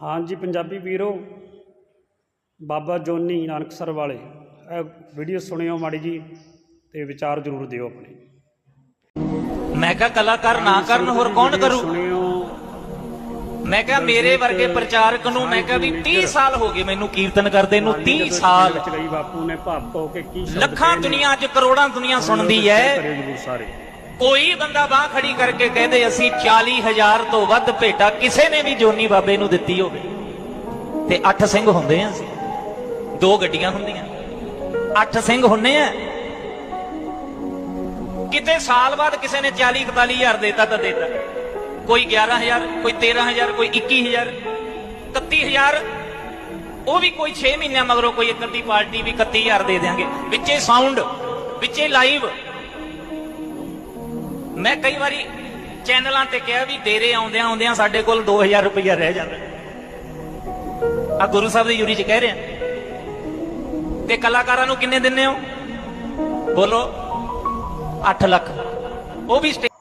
ਹਾਂਜੀ ਪੰਜਾਬੀ ਵੀਰੋ ਬਾਬਾ ਜੋਨੀ ਨਾਨਕਸਰ ਵਾਲੇ ਇਹ ਵੀਡੀਓ ਸੁਣਿਓ ਮਾੜੀ ਜੀ ਤੇ ਵਿਚਾਰ ਜ਼ਰੂਰ ਦਿਓ ਆਪਣੇ। ਮੈਂ ਕਿਹਾ ਕਲਾਕਾਰ ਨਾ ਕਰਨ ਹੋਰ ਕੌਣ ਕਰੂ? ਮੈਂ ਕਿਹਾ ਮੇਰੇ ਵਰਗੇ ਪ੍ਰਚਾਰਕ ਨੂੰ ਮੈਂ ਕਿਹਾ ਵੀ 30 ਸਾਲ ਹੋ ਗਏ ਮੈਨੂੰ ਕੀਰਤਨ ਕਰਦੇ ਨੂੰ 30 ਸਾਲ। ਬਾਪੂ ਨੇ ਭਾਵ ਹੋ ਕੇ ਲੱਖਾਂ। ਦੁਨੀਆ 'ਚ ਕਰੋੜਾਂ ਦੁਨੀਆ ਸੁਣਦੀ ਹੈ ਕੋਈ ਬੰਦਾ ਬਾਹ ਖੜੀ ਕਰਕੇ ਕਹਿੰਦੇ, ਅਸੀਂ 40000 ਤੋਂ ਵੱਧ ਭੇਟਾ ਕਿਸੇ ਨੇ ਵੀ ਜੋਨੀ ਬਾਬੇ ਨੂੰ ਦਿੱਤੀ ਹੋਵੇ। ਤੇ ਅੱਠ ਸਿੰਘ ਹੁੰਦੇ ਆ ਅਸੀਂ। ਦੋ ਗੱਡੀਆਂ ਹੁੰਦੀਆਂ। ਅੱਠ ਸਿੰਘ ਹੁੰਨੇ ਆ। ਕਿਤੇ ਸਾਲ ਬਾਅਦ ਕਿਸੇ ਨੇ 40 41000 ਦੇਤਾ ਤਾਂ ਦੇਤਾ। ਕੋਈ 11000 ਕੋਈ 13000 ਕੋਈ 21000 31000 ਉਹ ਵੀ ਕੋਈ 6 ਮਹੀਨਿਆਂ ਮਗਰੋਂ ਕੋਈ ਇੱਕ ਅੱਧੀ ਪਾਰਟੀ ਵੀ 31000 ਦੇ ਦੇਾਂਗੇ ਵਿੱਚੇ ਸਾਊਂਡ ਵਿੱਚੇ ਲਾਈਵ ਮੈਂ ਕਈ ਵਾਰੀ ਚੈਨਲਾਂ ਤੇ ਕਿਹਾ ਵੀ ਡੇਰੇ ਆਉਂਦਿਆਂ ਆਉਂਦਿਆਂ ਸਾਡੇ ਕੋਲ 2000 ਰੁਪਇਆ ਰਹਿ ਜਾਂਦਾ। ਆ ਗੁਰੂ ਸਾਹਿਬ ਦੀ ਯੂਰੀ ਚ ਕਹਿ ਰਿਹਾ। ਤੇ ਕਲਾਕਾਰਾਂ ਨੂੰ ਕਿੰਨੇ ਦਿੰਨੇ ਹੋ? ਬੋਲੋ 8 ਲੱਖ। ਉਹ ਵੀ